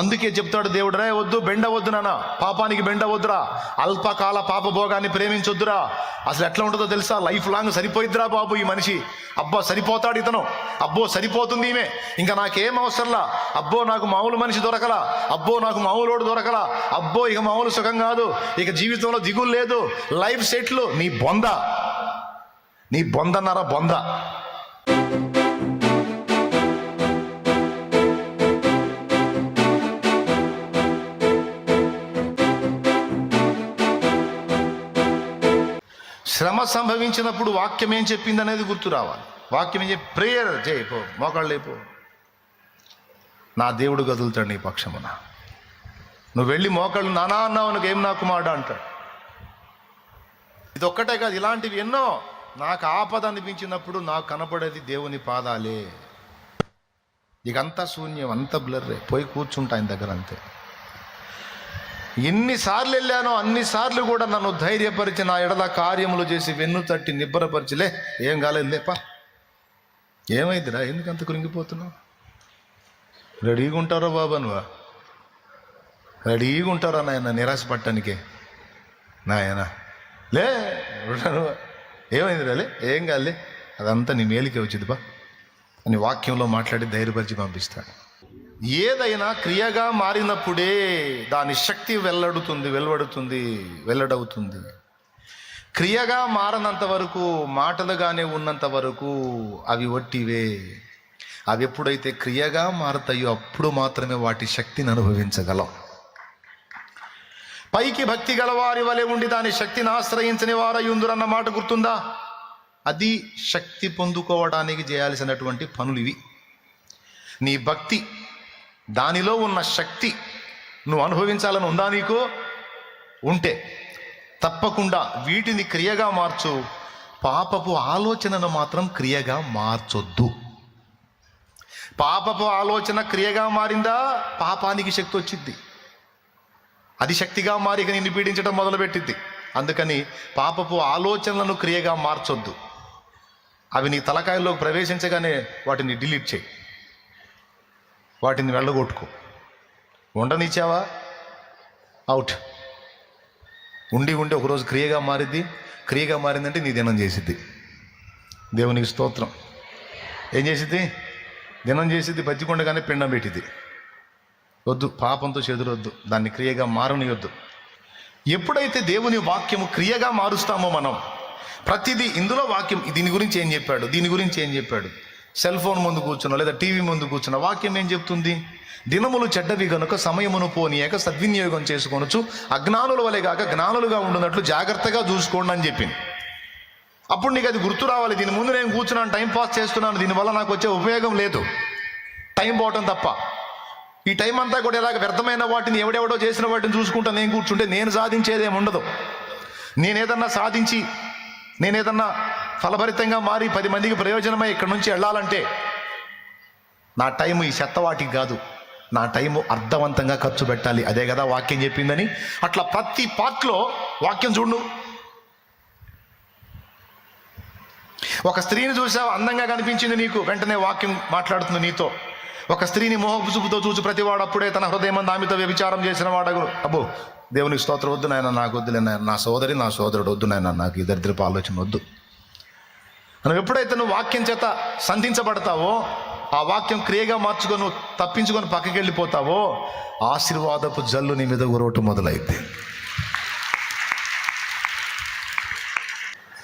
అందుకే చెప్తాడు దేవుడు రే వద్దు బెండ వద్దు నాన్న పాపానికి బెండ వద్దురా. అల్పకాల పాప భోగాన్ని ప్రేమించొద్దురా. అసలు ఎట్లా ఉంటుందో తెలుసా? లైఫ్ లాంగ్ సరిపోయిద్దిరా బాబు ఈ మనిషి. అబ్బా సరిపోతాడు ఇతను. అబ్బో సరిపోతుంది ఈమె. ఇంకా నాకేం అవసరంలా? అబ్బో నాకు మామూలు మనిషి దొరకలా. అబ్బో నాకు మామూలోడు దొరకలా. అబ్బో ఇక మామూలు సుఖం కాదు. ఇక జీవితంలో దిగులు లేదు. లైఫ్ సెట్లు. నీ బొంద. నీ బొందన్నారా బొంద. శ్రమ సంభవించినప్పుడు వాక్యం ఏం చెప్పింది అనేది గుర్తు రావాలి. వాక్యం ఏం చెప్పి ప్రేయర్ చేయపో మోకాళ్ళు లేపో. నా దేవుడు గదులుతాడు నీ పక్షమున. నువ్వు వెళ్ళి మోకాళ్ళు నానా అన్నావు నాకు ఏం నా కుమారుడు అంటాడు. ఇది ఒక్కటే కాదు ఇలాంటివి ఎన్నో. నాకు ఆపద అనిపించినప్పుడు నాకు కనపడేది దేవుని పాదాలే. ఇక అంతా శూన్యం అంత బ్లర్రే పోయి కూర్చుంటా ఆయన దగ్గర అంతే. ఎన్నిసార్లు వెళ్ళానో అన్నిసార్లు కూడా నన్ను ధైర్యపరిచి నా ఎడల కార్యములు చేసి వెన్ను తట్టి నిబ్బరపరిచిలే. ఏం కాలేదులేపా ఏమైందిరా? ఎందుకంత కృంగిపోతున్నావు? కురింగిపోతున్నావు రెడీగా ఉంటారో బాబా నువ్వు? రెడీగా ఉంటారా నాయన? నిరాశ నాయన. లే ఏమైందిరా ఏమైంది రాలే ఏం కాలే అదంతా నీ మేలికే వచ్చింది బా అని వాక్యంలో మాట్లాడి ధైర్యపరిచి పంపిస్తాడు. ఏదైనా క్రియగా మారినప్పుడే దాని శక్తి వెల్లడుతుంది వెలువడుతుంది వెల్లడవుతుంది. క్రియగా మారనంత వరకు మాటలుగానే ఉన్నంత వరకు అవి ఒట్టివే. అవి ఎప్పుడైతే క్రియగా మారతాయో అప్పుడు మాత్రమే వాటి శక్తిని అనుభవించగలం. పైకి భక్తి గలవారి వలె ఉండి దాని శక్తిని ఆశ్రయించని వారయుందురన్న మాట గుర్తుందా? అది శక్తి పొందుకోవడానికి చేయాల్సినటువంటి పనులు ఇవి. నీ భక్తి దానిలో ఉన్న శక్తి నువ్వు అనుభవించాలని ఉందా నీకు? ఉంటే. తప్పకుండా వీటిని క్రియగా మార్చు. పాపపు ఆలోచనను మాత్రం క్రియగా మార్చొద్దు. పాపపు ఆలోచన క్రియగా మారిందా? పాపానికి శక్తి వచ్చింది అది శక్తిగా మారి నిన్ను పీడించడం మొదలుపెట్టింది అందుకని పాపపు ఆలోచనలను క్రియగా మార్చొద్దు. అవి నీ తలకాయల్లోకి ప్రవేశించగానే వాటిని డిలీట్ చేయి. వాటిని వెళ్ళగొట్టుకో. ఉండనిచ్చావా? అవుట్ ఉండి ఉండి ఒకరోజు క్రియగా మారిద్ది. క్రియగా మారిందంటే నీ దినం చేసిద్ది. దేవునికి స్తోత్రం. ఏం చేసిద్ది? దినం చేసిద్ది బతికొండగానే పిండం పెట్టిద్ది. వద్దు పాపంతో చెదురొద్దు. దాన్ని క్రియగా మారనియొద్దు. ఎప్పుడైతే దేవుని వాక్యము క్రియగా మారుస్తామో మనం ప్రతిదీ ఇందులో వాక్యం దీని గురించి ఏం చెప్పాడు? దీని గురించి ఏం చెప్పాడు? సెల్ ఫోన్ ముందు కూర్చున్నా లేదా టీవీ ముందు కూర్చున్న వాక్యం ఏం చెప్తుంది? దినములు చెడ్డవి గనుక సమయమును పోనీయక సద్వినియోగం చేసుకొనొచ్చు అజ్ఞానుల వలె కాక జ్ఞానులుగా ఉండున్నట్లు జాగ్రత్తగా చూసుకోండి అని చెప్పింది. అప్పుడు నీకు అది గుర్తు రావాలి. దీని ముందు నేను కూర్చున్నాను టైం పాస్ చేస్తున్నాను. దీనివల్ల నాకు వచ్చే ఉపయోగం లేదు. టైం పోవటం తప్ప. ఈ టైం అంతా కూడా ఇలాగ వ్యర్థమైన వాటిని ఎవడెవడో చేసిన వాటిని చూసుకుంటా నేను కూర్చుంటే నేను సాధించేదేం ఉండదు. నేనేదన్నా సాధించి నేనేదన్నా ఫలభరితంగా మారి పది మందికి ప్రయోజనమై ఇక్కడి నుంచి వెళ్ళాలంటే నా టైం ఈ చెత్తవాటికి కాదు. నా టైము అర్థవంతంగా ఖర్చు పెట్టాలి. అదే కదా వాక్యం చెప్పిందని. అట్లా ప్రతి పార్ట్లో వాక్యం చూడు. ఒక స్త్రీని చూసావు అందంగా కనిపించింది నీకు. వెంటనే వాక్యం మాట్లాడుతుంది నీతో. ఒక స్త్రీని మోహపు చూపుతో చూసి ప్రతివాడు అప్పుడే తన హృదయం ఆమెతో వ్యభిచారం చేసిన వాడగు. అబ్బో దేవునికి స్తోత్రం వద్దు నాయన నాకు వద్దులే నాయన. నా సోదరి నా సోదరుడు వద్దు నాయన. నాకు ఈ దరిద్రపు ఆలోచన వద్దు. నువ్వు ఎప్పుడైతే నువ్వు వాక్యం చేత సంధించబడతావో ఆ వాక్యం క్రియగా మార్చుకొని నువ్వు తప్పించుకొని పక్కకి వెళ్ళిపోతావో ఆశీర్వాదపు జల్లు నీ మీద ఉరవటం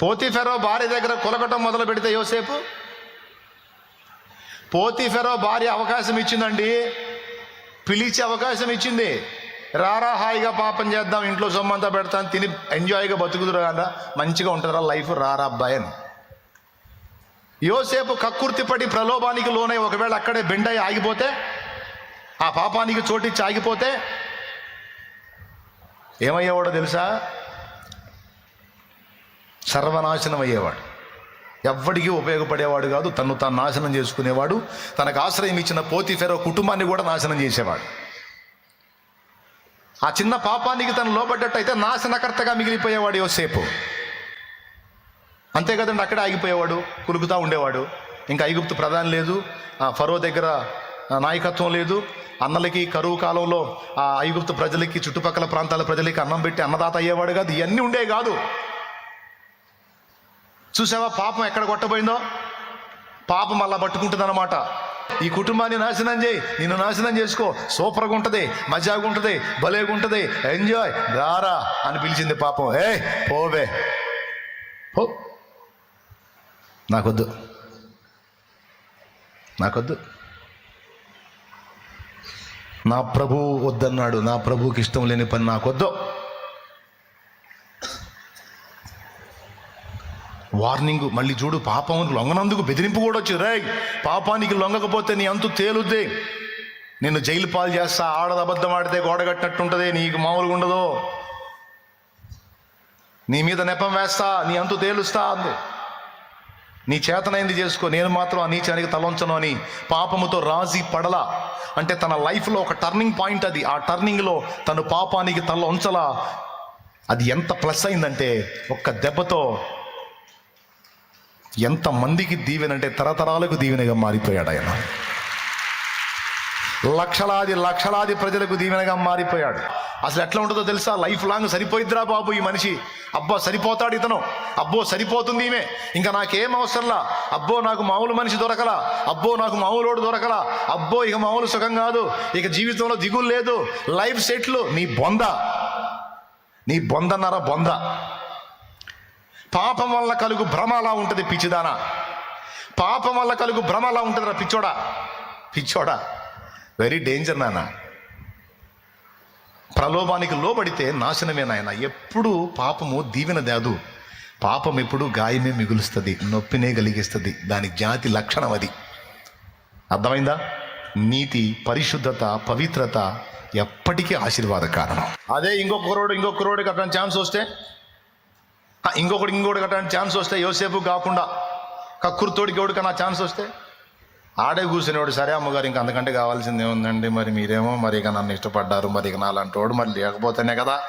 పోతి ఫెరో భార్య దగ్గర కొలకటం మొదలు పెడితే యోసేపు పోతీఫెరో భార్య అవకాశం ఇచ్చిందండి. పిలిచి అవకాశం ఇచ్చింది. రారా హాయిగా పాపం చేద్దాం ఇంట్లో సొమ్మంతా పెడతాను తిని ఎంజాయ్గా బతుకుదురు కదా మంచిగా ఉంటుందిరా లైఫ్ రారా అబ్బాయి అని. యోసేపు కక్కుర్తిపడి ప్రలోభానికి లోనై ఒకవేళ అక్కడే బెండై ఆగిపోతే ఆ పాపానికి చోటిచ్చి ఆగిపోతే ఏమయ్యేవాడో తెలుసా? సర్వనాశనం అయ్యేవాడు. ఎవ్వడికి ఉపయోగపడేవాడు కాదు తను తాను నాశనం చేసుకునేవాడు. తనకు ఆశ్రయం ఇచ్చిన పోతిఫెరో కుటుంబాన్ని కూడా నాశనం చేసేవాడు. ఆ చిన్న పాపానికి తను లోబడ్డట్టయితే నాశనకర్తగా మిగిలిపోయేవాడు యోసేపు. అంతే కదండి అక్కడే ఆగిపోయేవాడు కులుకుతా ఉండేవాడు. ఇంకా ఐగుప్తు ప్రధాని లేదు ఫరో దగ్గర నాయకత్వం లేదు. అన్నలకి కరువు కాలంలో ఆ ఐగుప్తు ప్రజలకి చుట్టుపక్కల ప్రాంతాల ప్రజలకి అన్నం పెట్టి అన్నదాత అయ్యేవాడు కాదు ఇవన్నీ ఉండే కాదు. చూసావా పాపం ఎక్కడ కొట్టబోయిందో? పాపం అలా పట్టుకుంటుంది ఈ కుటుంబాన్ని నాశనం చేయి నిన్ను నాశనం చేసుకో. సూపర్గా ఉంటుంది మజాగా ఉంటుంది భలేగా ఉంటుంది. ఎంజాయ్ రారా అని పిలిచింది పాపం. ఏ పోవే. పో. నాకొద్దు. నాకొద్దు. నా ప్రభు వద్దన్నాడు. నా ప్రభుకి ఇష్టం లేని పని నాకొద్దు. వార్నింగ్ మళ్ళీ చూడు పాపం లొంగనందుకు బెదిరింపు కూడా వచ్చి రే పాపానికి లొంగకపోతే నీ అంతు తేలుద్ది. నిన్ను జైలు పాలు చేస్తా ఆడది అబద్ధం ఆడితే గోడ కట్టినట్టుంటుంది నీకు మామూలుగా ఉండదు. నీ మీద నెపం వేస్తా నీ అంతు తేలుస్తా అంది. నీ చేతనైంది చేసుకో. నేను మాత్రం ఆ నీచానికి తలంచను అని పాపముతో రాజీ పడల. అంటే తన లైఫ్లో ఒక టర్నింగ్ పాయింట్ అది. ఆ టర్నింగ్లో తను పాపానికి తల ఉంచలా అది ఎంత ప్లస్ అయిందంటే ఒక్క దెబ్బతో ఎంత మందికి దీవెనంటే తరతరాలకు దీవెనగా మారిపోయాడు ఆయన. లక్షలాది లక్షలాది ప్రజలకు దీవెనగా మారిపోయాడు. అసలు ఎట్లా ఉంటుందో తెలుసా? లైఫ్ లాంగ్ సరిపోయిద్దిరా బాబు ఈ మనిషి. అబ్బో సరిపోతాడు ఇతను. అబ్బో సరిపోతుంది ఈమె. ఇంకా నాకేం అవసరంలా? అబ్బో నాకు మామూలు మనిషి దొరకలా. అబ్బో నాకు మామూలోడు దొరకలా. అబ్బో ఇక మామూలు సుఖం కాదు. ఇక జీవితంలో దిగులు లేదు. లైఫ్ సెట్లు. నీ బొంద. నీ బొందన్నర బొంద? పాపం వల్ల కలుగు భ్రమ అలా ఉంటుంది పిచ్చిదానా. పాపం వల్ల కలుగు భ్రమ అలా ఉంటుందిరా పిచ్చోడా? పిచ్చోడా? వెరీ డేంజర్ నాన్న ప్రలోభానికి లోబడితే నాశనమే నాయన. ఎప్పుడు పాపము దీవెన దాదు. పాపం ఎప్పుడు గాయమే మిగులుస్తుంది నొప్పినే కలిగిస్తుంది దాని జాతి లక్షణం అది. అర్థమైందా? నీతి పరిశుద్ధత పవిత్రత ఎప్పటికీ ఆశీర్వాద కారణం. అదే ఇంకొక రోడ్ ఇంకొక రోడ్ కట్టడానికి ఛాన్స్ వస్తే? ఇంకొకటి ఇంకొకటి కట్టడానికి ఛాన్స్ వస్తే యోసేపు కాకుండా కక్కుర్తోడికి ఎవడికన్నా ఛాన్స్ వస్తే? ఆడే కూర్చునేవాడు సరే అమ్మగారు ఇంకా అందుకంటే కావాల్సింది ఏముందండి? మరి మీరేమో మరి ఇక నన్ను ఇష్టపడ్డారు మరి ఇక నాలాంటి వాడు మరి లేకపోతేనే కదా.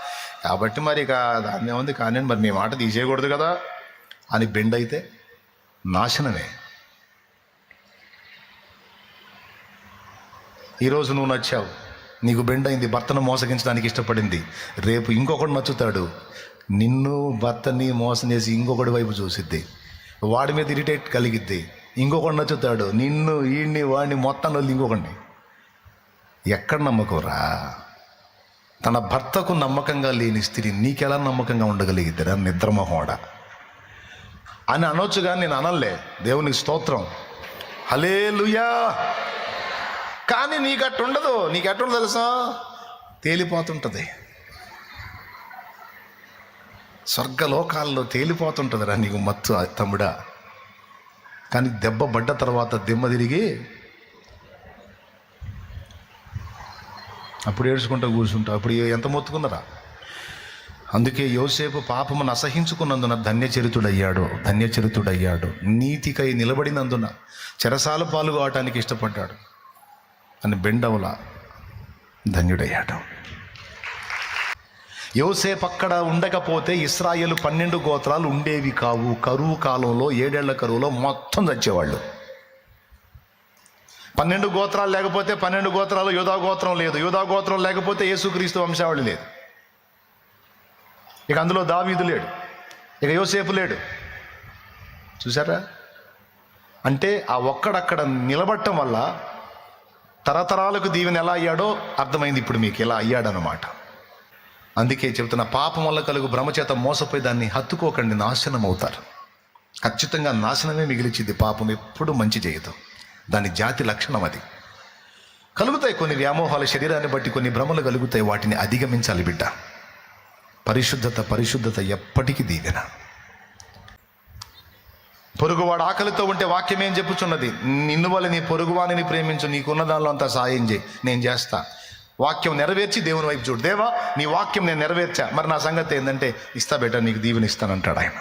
కాబట్టి మరి ఇక దాన్ని ఏముంది? కానీ మరి మీ మాట తీసేయకూడదు కదా. అని బెండ్ అయితే నాశనమే ఈరోజు నువ్వు నచ్చావు. నీకు బెండ్ అయింది భర్తను మోసగించడానికి ఇష్టపడింది. రేపు ఇంకొకడు నచ్చుతాడు. నిన్ను భర్తని మోసం చేసి ఇంకొకటి వైపు చూసిద్ది. వాడి మీద ఇరిటేట్ కలిగిద్ది. ఇంకొకటి నచ్చుతాడు నిన్ను ఈడిని వాడిని మొత్తం వదిలి ఇంకొకడిని. ఎక్కడ నమ్మకరా తన భర్తకు నమ్మకంగా లేని స్త్రీ నీకెలా నమ్మకంగా ఉండగలిగిద్దరా? నిద్రమహోడ. అని అనొచ్చు కానీ నేను అనలే. దేవునికి స్తోత్రం. హలేలుయా కానీ నీకు అట్టు ఉండదు నీకు ఎట్టు ఉండదు తెలుసా? తేలిపోతుంటుంది. స్వర్గలోకాల్లో తేలిపోతుంటుందిరా నీకు మత్తు తమ్ముడా. కానీ దెబ్బ పడ్డ తర్వాత దిమ్మ తిరిగి అప్పుడు ఏడ్చుకుంటూ కూర్చుంటా అప్పుడు ఎంత మొత్తుకున్నారా అందుకే యోసేపు పాపమును అసహించుకున్నందున ధన్యచరితుడయ్యాడు ధన్యచరితుడయ్యాడు. నీతికై నిలబడినందున చెరసాల పాలు ఇష్టపడ్డాడు. అని బెండవుల ధన్యుడయ్యాడు. యోసేపు అక్కడ ఉండకపోతే ఇస్రాయేల్ పన్నెండు గోత్రాలు ఉండేవి కావు. కరువు కాలంలో ఏడేళ్ళ కరువులో మొత్తం చచ్చేవాళ్ళు. పన్నెండు గోత్రాలు లేకపోతే పన్నెండు గోత్రాలు యోధా గోత్రం లేదు. యోధా గోత్రం లేకపోతే యేసుక్రీస్తు వంశావళి లేదు. ఇక అందులో దావీదు లేడు. ఇక యోసేపు లేడు. చూసారా అంటే ఆ ఒక్కడక్కడ నిలబడటం వల్ల తరతరాలకు దీవెన ఎలా అయ్యాడో అర్థమైంది ఇప్పుడు మీకు. ఎలా అయ్యాడనమాట అందుకే చెబుతున్న పాపం వల్ల కలుగు భ్రమచేత మోసపోయి దాన్ని హత్తుకోకండి నాశనం అవుతారు ఖచ్చితంగా నాశనమే మిగిలిచింది. పాపం ఎప్పుడు మంచి చేయదు. దాని జాతి లక్షణం అది. కలుగుతాయి కొన్ని వ్యామోహాలు శరీరాన్ని బట్టి కొన్ని భ్రమలు కలుగుతాయి. వాటిని అధిగమించాలి బిడ్డ. పరిశుద్ధత పరిశుద్ధత ఎప్పటికీ దీవెన. పొరుగువాడు ఆకలితో ఉంటే వాక్యం ఏం చెప్పుచున్నది. నిన్ను వల్ల నీ పొరుగువానిని ప్రేమించు నీకున్న దానిలో అంతా సాయం చేయి. నేను చేస్తా. వాక్యం నెరవేర్చి దేవుని వైపు చూడు. దేవా నీ వాక్యం నేను నెరవేర్చా. మరి నా సంగతి ఏంటంటే ఇస్తా బెటర్ నీకు దీవెని ఇస్తానంటాడు ఆయన.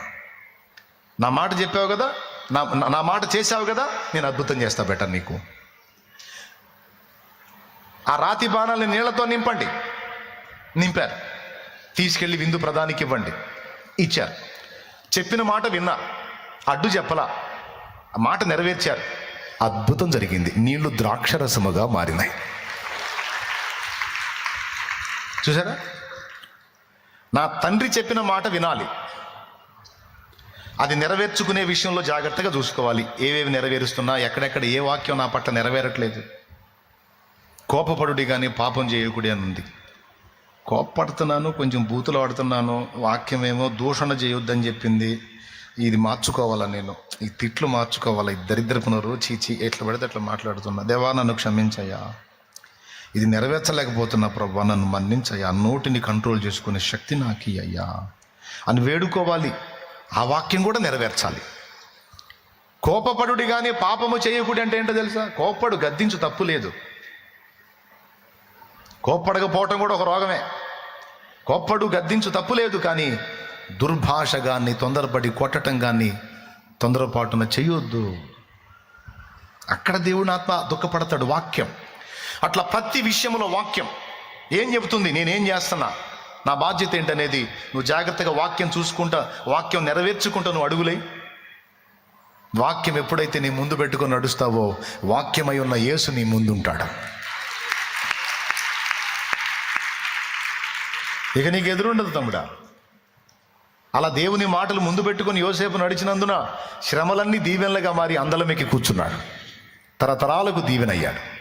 నా మాట చెప్పావు కదా నా నా- మాట చేసావు కదా నేను అద్భుతం చేస్తా బెటర్ నీకు. ఆ రాతి బాణాలని నీళ్ళతో నింపండి. నింపారు. తీసుకెళ్ళి విందు ప్రధానికి ఇవ్వండి. ఇచ్చారు. చెప్పిన మాట విన్నా. అడ్డు చెప్పలా. ఆ మాట నెరవేర్చారు. అద్భుతం జరిగింది. నీళ్ళు ద్రాక్షరసముగా మారినాయి. చూసారా నా తండ్రి చెప్పిన మాట వినాలి. అది నెరవేర్చుకునే విషయంలో జాగ్రత్తగా చూసుకోవాలి. ఏవేవి నెరవేరుస్తున్నా ఎక్కడెక్కడ ఏ వాక్యం నా పట్ల నెరవేరట్లేదు. కోపపడుడి కానీ పాపం చేయకుడి అని ఉంది. కోపపడుతున్నాను కొంచెం బూతులు ఆడుతున్నాను ఏమో దూషణ చేయొద్దని చెప్పింది. ఇది మార్చుకోవాలా నేను? ఈ తిట్లు మార్చుకోవాలా? ఈ దరిద్రపునరు చీచి ఎట్లా పడితే అట్లా మాట్లాడుతున్నా. దేవా నన్ను క్షమించయ్యా. ఇది నెరవేర్చలేకపోతున్నా ప్రభా నన్ను మన్నించయ్యా. నోటిని కంట్రోల్ చేసుకునే శక్తి నాకు అయ్యా. అని వేడుకోవాలి. ఆ వాక్యం కూడా నెరవేర్చాలి. కోపపడుడి కానీ పాపము చేయకుడి అంటే ఏంటో తెలుసా? కోపడు గద్దించు తప్పు లేదు. కోప్పడకపోవటం కూడా ఒక రోగమే. కోప్పడు గద్దించు తప్పు లేదు కానీ దుర్భాష కానీ తొందరపడి కొట్టటం కానీ తొందరపాటున చేయొద్దు. అక్కడ దేవుని ఆత్మ దుఃఖపడతాడు. వాక్యం. అట్లా ప్రతి విషయంలో వాక్యం. ఏం చెబుతుంది? నేనేం చేస్తున్నా? నా బాధ్యత ఏంటనేది నువ్వు జాగ్రత్తగా వాక్యం చూసుకుంటా వాక్యం నెరవేర్చుకుంటా నువ్వు అడుగులే వాక్యం ఎప్పుడైతే నీ ముందు పెట్టుకొని నడుస్తావో వాక్యమై ఉన్న యేసు నీ ముందుంటాడు. ఇక నీకు ఎదురుండదు తమ్ముడా. అలా దేవుని మాటలు ముందు పెట్టుకొని యోసేపు నడిచినందున శ్రమలన్నీ దీవెనలుగా మారి అందలమెక్కి కూర్చున్నాడు. తరతరాలకు దీవెనయ్యాడు.